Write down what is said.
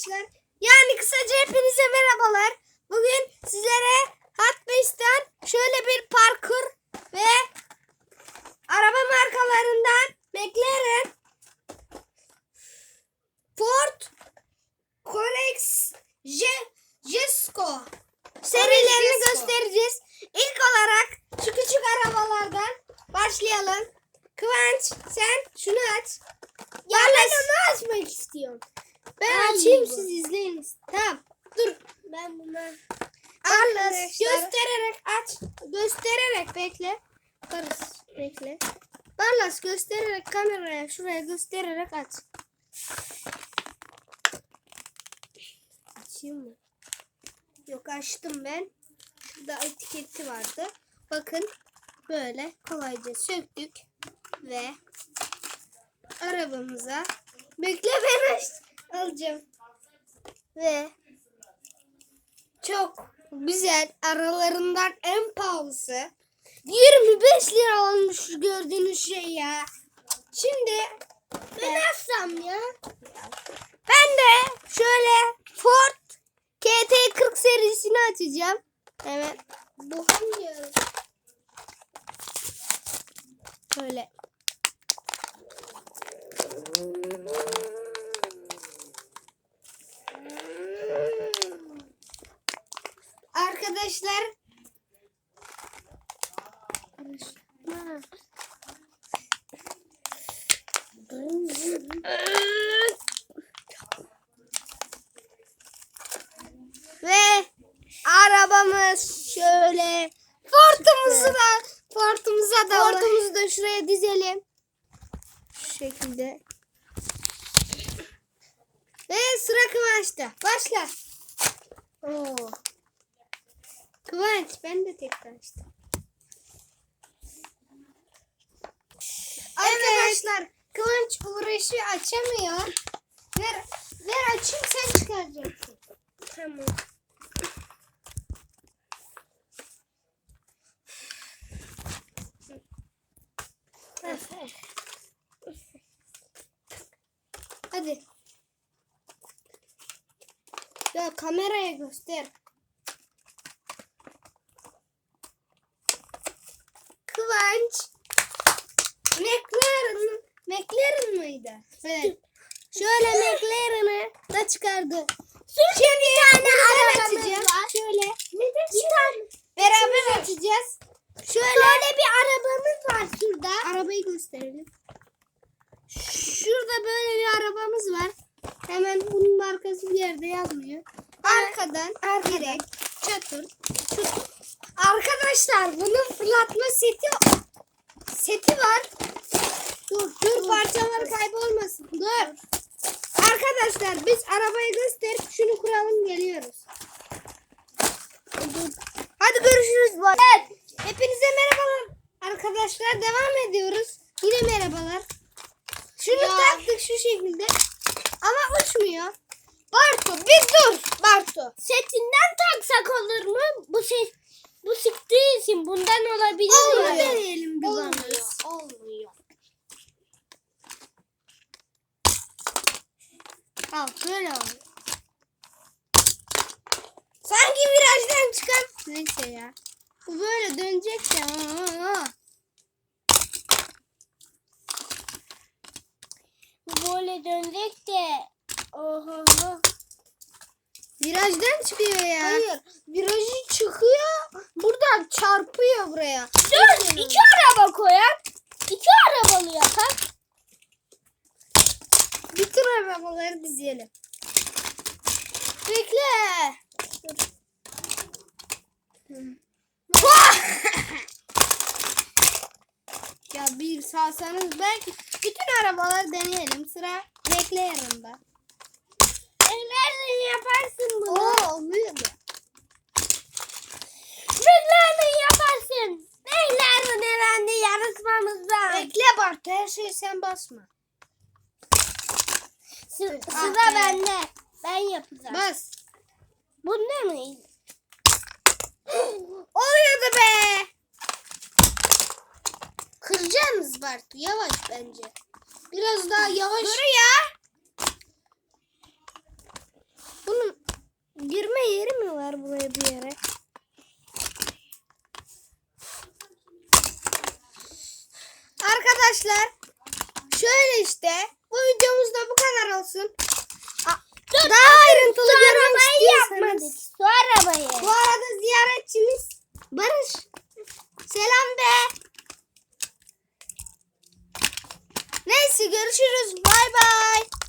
arkadaşlar. Yani kısaca hepinize merhabalar. Bugün sizlere Hot Wheels'ten şöyle bir parkur ve araba markalarından McLaren, Ford, Conex, Je- Jesco serilerini göstereceğiz. İlk olarak şu küçük arabalardan başlayalım. Kıvanç sen şunu aç. Ya ben onu açmak istiyorum. Ben Ay, açayım siz izleyin. Tamam. Dur. Ben bunu Barlas Arkadaşlar- göstererek aç. Göstererek bekle. Barlas bekle. Barlas göstererek kameraya şuraya göstererek aç. Açayım mı? Yok açtım ben. Şurada etiketi vardı. Bakın böyle kolayca söktük ve arabamıza bekle ben aç- alacağım. Ve çok güzel aralarından en pahalısı 25 lira olmuş gördüğünüz şey ya. Şimdi ben açsam ya. ben de şöyle Ford KT40 serisini açacağım. Evet. Bu hangi araba? Şöyle. Arkadaşlar ve arabamız şöyle Ford'umuzu da Ford'umuza da Ford'umuzu da şuraya dizelim. Şu şekilde. Ve sıra Kıvanç'ta. Başla. Oo. Kıvanç ben de tekrar açtım. Arkadaşlar Kıvanç uğraşı açamıyor. Ver, ver açayım sen çıkaracaksın. Tamam. Hadi. Ya kameraya göster. Kıvanç. McLaren. McLaren mıydı? Evet. Şöyle McLaren'ı da çıkardı. Şimdi bir tane arabamız açacağız. var. Şöyle. Bir tane. Beraber açacağız. Şöyle. Şöyle bir arabamız var şurada. Arabayı gösterelim. Şurada böyle bir arabamız var. Hemen bunun markası bir yerde yazmıyor. Arkadan, direkt çatır çatır. Arkadaşlar bunun fırlatma seti seti var. Dur, dur parçaları kaybolmasın. Dur. Arkadaşlar biz arabayı gösterip şunu kuralım geliyoruz. Hadi görüşürüz. Evet. Hepinize merhabalar. Arkadaşlar devam ediyoruz. Yine merhabalar. Şunu Ya. taktık şu şekilde. Ama uçmuyor. Bartu bir dur. Bartu. Setinden taksak olur mu? Bu ses bu sıktığı için bundan olabilir Olmuyor. mi? Deneyelim bir Olmuyor. Al böyle oluyor. Sanki virajdan çıkan. Neyse ya. Bu böyle dönecek aa. Bu böyle dönecek de. Oho. Virajdan çıkıyor ya. Hayır. Virajı çıkıyor. Buradan çarpıyor buraya. Dur iki araba koyak. Bütün arabaları dizelim. Bekle. ya bir salsanız belki bütün arabaları deneyelim. Sıra bekle yanında. Nereden yaparsın bunu? Oo oluyor da. Nereden yaparsın? Nereden herhalde yarışmamızda? Bekle Bartu her şeyi sen basma. Sı- Ah sıra be. bende. Ben yapacağım. Bas. Bunda mıyız? Oluyordu be. Kıracaksınız Bartu yavaş bence. Biraz daha yavaş. Dur ya. koymuşlar buraya bir yere. Arkadaşlar şöyle işte Neyse görüşürüz. Bay bay.